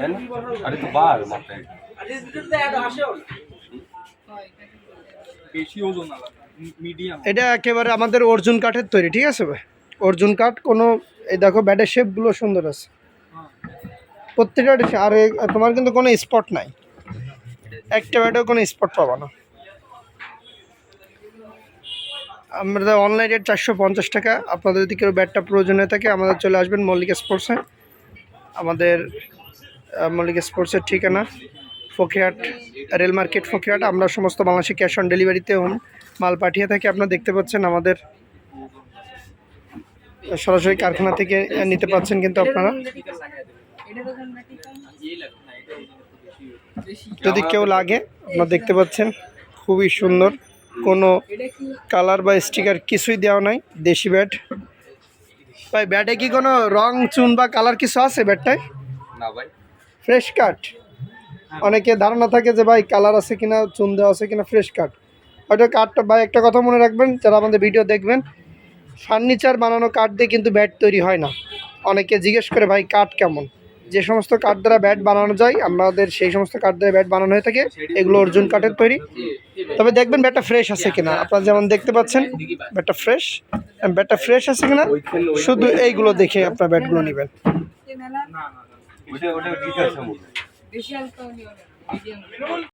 है ना अरे तो बाहर मारता है বেশি ওজন আলাদা মিডিয়াম এটা একেবারে আমাদের অর্জুন কাঠের তৈরি ঠিক আছে ভাই অর্জুন কাঠ কোনো এই দেখো ব্যাটের শেপগুলো সুন্দর আছে প্রত্যেকটা ডিশ- আর এ- তোমার কিন্তু কোনো স্পট নাই একটা ব্যাটেও কোনো স্পট পাবা না আমরা অনলাইন রেট চারশো পঞ্চাশ টাকা আপনাদের যদি কেউ ব্যাটটা প্রয়োজন হয়ে থাকে আমাদের চলে আসবেন মল্লিক স্পোর্টসে আমাদের আহ, মল্লিক স্পোর্টসের ঠিকানা, ফকিরহাট, রেল মার্কেট ফকিরহাট। আমরা সমস্ত বাংলাদেশে ক্যাশ অন ডেলিভারিতে মাল পাঠিয়ে থাকি। আপনারা দেখতে পাচ্ছেন আমাদের, সরাসরি কারখানা থেকে নিতে পাচ্ছেন কিন্তু আপনারা। যদি কেউ লাগে, আপনারা দেখতে পাচ্ছেন, খুবই সুন্দর। কোনো কালার বা স্টিকার কিছুই দেওয়া নাই, দেশি ব্যাট। ভাই, ব্যাটে কি কোনো রং, চুন বা কালার কিছু আছে ব্যাটটায়? না ভাই। ফ্রেশ কাট অনেকে ধারণা থাকে যে ভাই কালার আছে কিনা চুন দেওয়া আছে কিনা ফ্রেশ কাট হয়তো কাঠটা ভাই একটা কথা মনে রাখবেন যারা আমাদের ভিডিও দেখবেন ফার্নিচার বানানো কাঠ দিয়ে কিন্তু ব্যাট তৈরি হয় না। অনেকে জিজ্ঞেস করে ভাই কাঠ কেমন? যে সমস্ত কাঠ দ্বারা ব্যাট বানানো যায় আমাদের সেই সমস্ত কাঠ দ্বারা ব্যাট বানানো হয়ে থাকে এগুলো অর্জুন কাঠের তৈরি। তবে দেখবেন ব্যাটটা ফ্রেশ আছে কিনা। আপনারা যেমন দেখতে পাচ্ছেন ব্যাটটা ফ্রেশ ব্যাটটা ফ্রেশ আছে কিনা? শুধু এইগুলো দেখে আপনার ব্যাটগুলো নেবেন। ওটা ওটা ঠিক আছে